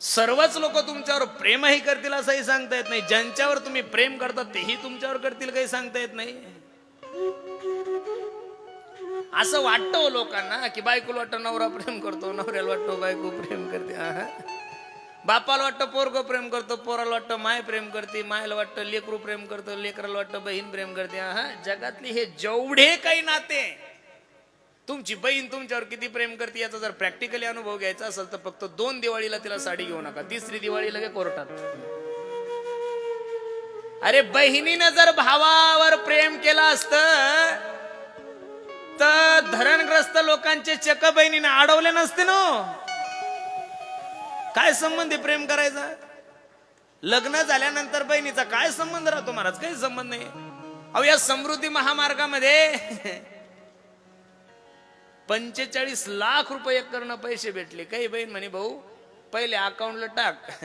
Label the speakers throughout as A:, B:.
A: सर्वच लोक तुमच्यावर प्रेमही करतील असंही सांगता येत नाही. ज्यांच्यावर तुम्ही प्रेम करता तेही तुमच्यावर करतील काही सांगता येत नाही. असं वाटतं हो लोकांना की बायकोला वाटतं नवरा प्रेम करतो नवऱ्याला वाटतो हो बायको प्रेम करते. आहा. बापाला वाटतं पोरग प्रेम करतो पोराला वाटतं माय प्रेम करते मायला वाटतं लेकरू प्रेम करतो लेकराला वाटतं बहीण प्रेम करते. हा जगातली हे जेवढे काही नाते तुमची बहीण तुमच्यावर किती प्रेम करते याचा जर प्रॅक्टिकली अनुभव घ्यायचा असेल तर फक्त दोन दिवाळीला तिला साडी घेऊ नका. तिसरी दिवाळी लगे कोर्टात. अरे बहिणीनं जर भावावर प्रेम केलं असतं तर धरणग्रस्त लोकांचे चक बहिणीने अडवले नसते ना. काय संबंध आहे प्रेम करायचा? लग्न झाल्यानंतर बहिणीचा काय संबंध राहतो महाराज? काही संबंध नाही. अहो या समृद्धी महामार्गामध्ये पंचेचाळीस लाख रुपये करणं पैसे भेटले. काही बहीण म्हणे भाऊ पहिले अकाउंटला टाक.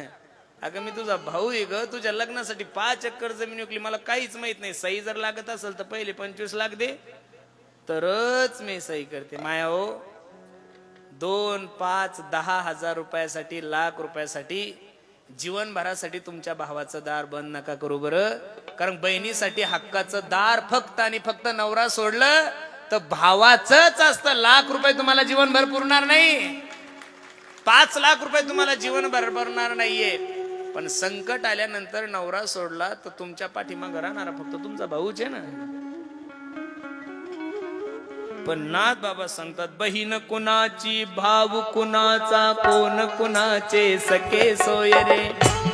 A: अगं मी तुझा भाऊ आहे ग. तुझ्या लग्नासाठी पाच एकर जमीन विकली. मला काहीच माहीत नाही. सही जर लागत असेल तर पहिले पंचवीस लाख दे. तरच मी सही करते. माया हो दोन पाच दहा हजार रुपयासाठी लाख रुपयासाठी जीवनभरासाठी तुमच्या भावाचं दार बंद नका करू बरं. कारण बहिणीसाठी हक्काचं दार फक्त आणि फक्त नवरा सोडलं तर भावाचंच असतं. लाख रुपये तुम्हाला जीवनभर पुरणार नाही. पाच लाख रुपये तुम्हाला जीवनभर भरणार नाहीये. पण संकट आल्यानंतर नवरा सोडला तर तुमच्या पाठीमागं राहणारा फक्त तुमचा भाऊच आहे ना. पण नाथ बाबा सांगतात बहीण कुणाची भाऊ कुणाचा कोण कुणाचे सखे सोय रे.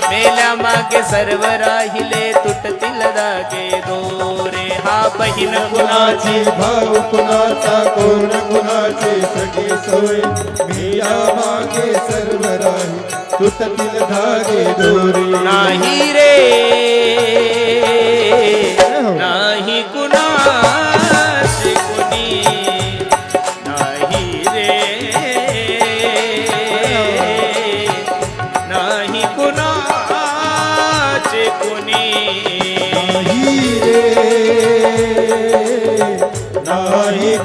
A: मेल्या मागे सर्व राहिले तुटतील दागे दोरे. हा बहीण कुणाची
B: भाव कुणाचा कोण कुणाचे सगळे सोय. मीया मागे सर्व राही तुटतील धागे दोरे.
A: नाही रे नाही कुणाचे कुणी नाही रे नाही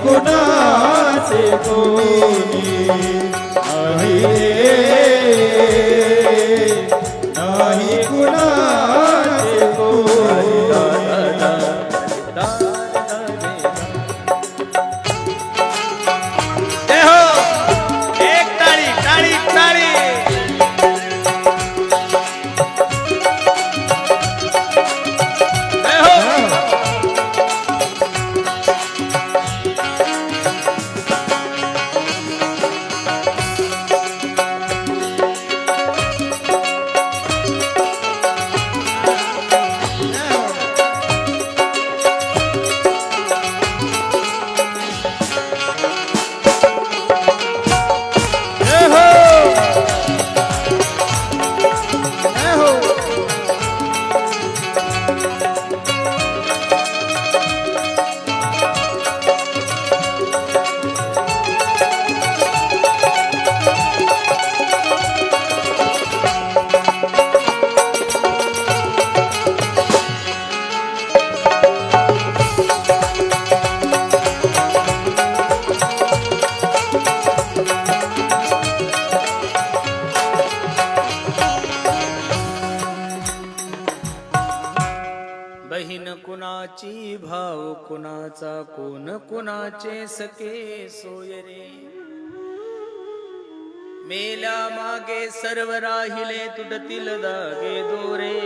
A: कुणाची भाव कुणाचा कोण कुणाचे सके सोय रे. मेल्या मागे सर्व राहिले तुटतील दागे दोरे.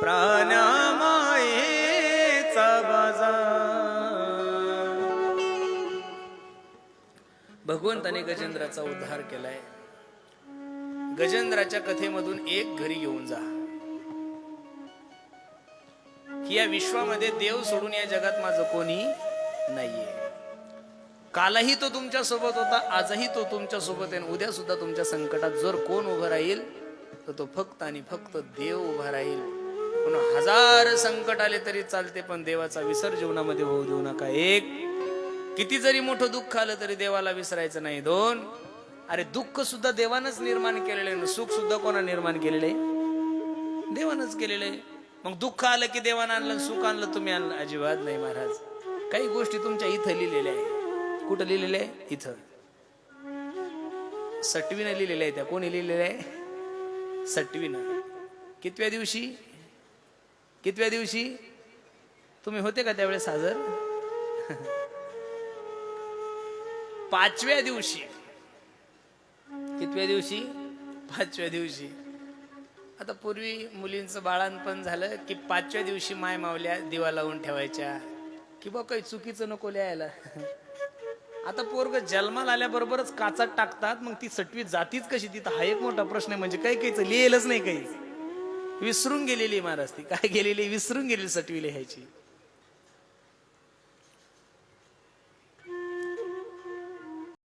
A: प्राण्या मायेचा बाजार भगवंताने गजेंद्राचा उद्धार केलाय. गजेंद्राच्या कथेमधून एक घरी घेऊन जा. की या विश्वामध्ये देव सोडून या जगात माझं कोणी नाहीये. कालही तो तुमच्यासोबत होता आजही तो तुमच्यासोबत आहे उद्या सुद्धा तुमच्या संकटात जर कोण उभं राहील तर तो फक्त आणि फक्त देव उभा राहील. पुन्हा हजार संकट आले तरी चालते पण देवाचा विसर जीवनामध्ये होऊ देऊ नका. एक किती जरी मोठं दुःख आलं तरी देवाला विसरायचं नाही. दोन अरे दुःख सुद्धा देवानच निर्माण केलेलं आहे सुख सुद्धा कोणा निर्माण केलेलं आहे? देवानच केलेलं आहे. मग दुःख आलं की देवानं आणलं सुख आणलं तुम्ही आणलं. अजिबात नाही महाराज. काही गोष्टी तुमच्या इथं लिहिलेल्या आहे कुठं लिहिलेल्या आहे? इथं. सटवीनं लिहिलेल्या आहे त्या. कोणी लिहिलेल्या आहे? सटवीनं. कितव्या दिवशी? कितव्या दिवशी? तुम्ही होते का त्यावेळेस हजर पाचव्या दिवशी. कितव्या दिवशी? पाचव्या दिवशी. आता पूर्वी मुलींचं बाळांपण झालं की पाचव्या दिवशी माय मावल्या दिवा लावून ठेवायच्या. की बा काही चुकीचं नको लिहायला आता पोरग जन्माला आल्याबरोबरच काचात टाकतात मग ती सटवी जातीच कशी तिथं हा एक मोठा प्रश्न आहे म्हणजे काही काहीच लिहिलंच नाही काही. विसरून गेलेली महाराज ती. काय गेलेली विसरून गेलेली सटवी लिहायची.